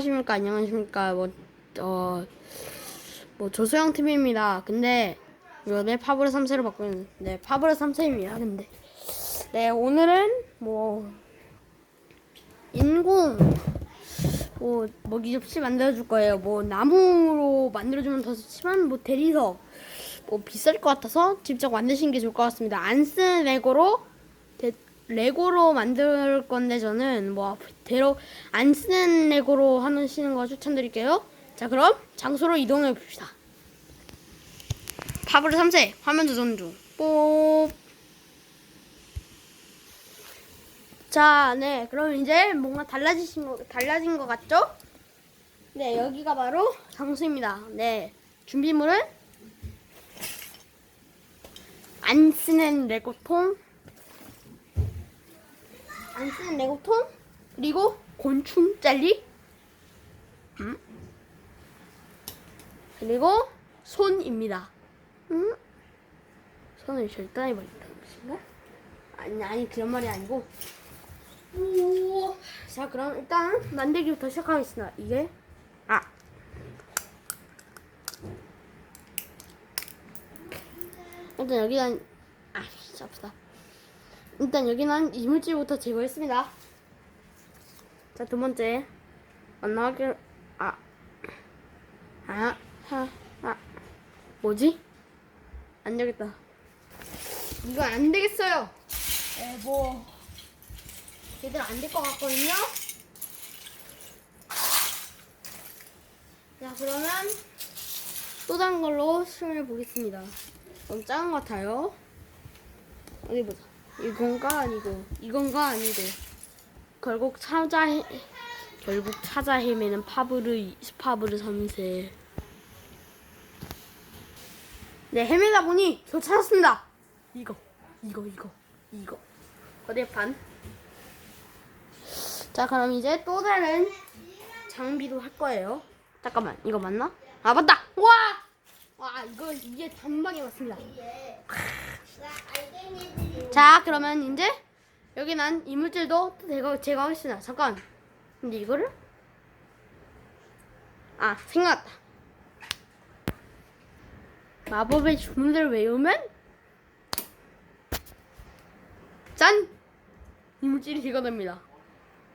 안녕하십니까 안녕하십니까 뭐 어 뭐 조소영 TV입니다. 근데 이번에 파브르 3세로 바꾸는 네 파브르 3세입니다. 근데 네 오늘은 뭐 인공 뭐 먹이 접시 만들어줄 거예요. 뭐 나무로 만들어주면 더 좋지만 뭐 대리석 뭐 비쌀 것 같아서 직접 만드시는 게 좋을 것 같습니다. 안 쓴 레고로 대- 레고로 만들 건데 저는 뭐 대로 안 쓰는 레고로 하시는 거 추천드릴게요. 자 그럼 장소로 이동해 봅시다. 파브르 3세 화면 조정 중. 뽀. 자, 네. 그럼 이제 뭔가 달라지신 거 달라진 것 같죠? 네, 여기가 바로 장소입니다. 네. 준비물은 안 쓰는 레고통 안 쓰는 레고통 그리고 곤충 젤리 음? 그리고 손입니다. 음? 손을 절단해 버린다는 것인가? 아니 아니 그런 말이 아니고 오. 자 그럼 일단 만들기부터 시작하겠습니다. 이게 아 일단 여기는 아 진짜 아프다. 일단 여기는 이물질부터 제거했습니다. 자, 두 번째. 만나게, 아. 아, 하, 아. 뭐지? 안 되겠다. 이거 안 되겠어요. 에, 뭐. 제대로 안될 것 같거든요? 자, 그러면 또 다른 걸로 시험해 보겠습니다. 너무 작은 것 같아요. 어디 보자. 이건가 아니고 이건가 아니고 결국 찾아 헤, 결국 찾아 헤매는 파브르 파브르 3세. 네 헤매다 보니 저 찾았습니다. 이거 이거 이거 이거 거대판. 자 그럼 이제 또 다른 장비도 할 거예요. 잠깐만 이거 맞나? 아 맞다. 와. 와 이거 이게 단방에 맞습니다. 자 그러면 이제 여기 난 이물질도 제거 제거하겠습니다. 잠깐. 근데 이거를 아 생각났다. 마법의 주문을 외우면 짠 이물질이 제거됩니다.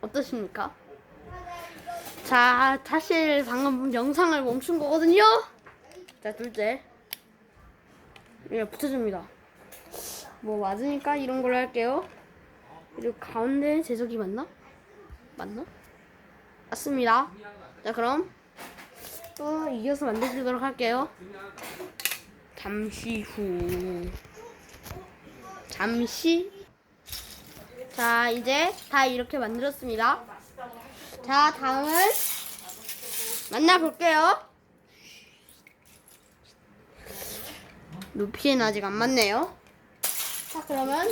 어떠십니까? 자 사실 방금 영상을 멈춘 거거든요. 자 둘째 이거 붙여줍니다. 뭐 맞으니까 이런 걸로 할게요. 그리고 가운데 제석이 맞나? 맞나? 맞습니다. 자 그럼 또 이어서 만들도록 할게요. 잠시 후. 잠시. 자 이제 다 이렇게 만들었습니다. 자 다음은 만나볼게요. 높이는 아직 안 맞네요. 자 그러면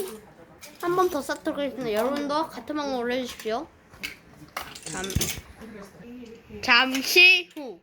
한 번 더 쌓도록 하겠습니다. 여러분도 같은 방법 올려주십시오. 잠 잠시 후.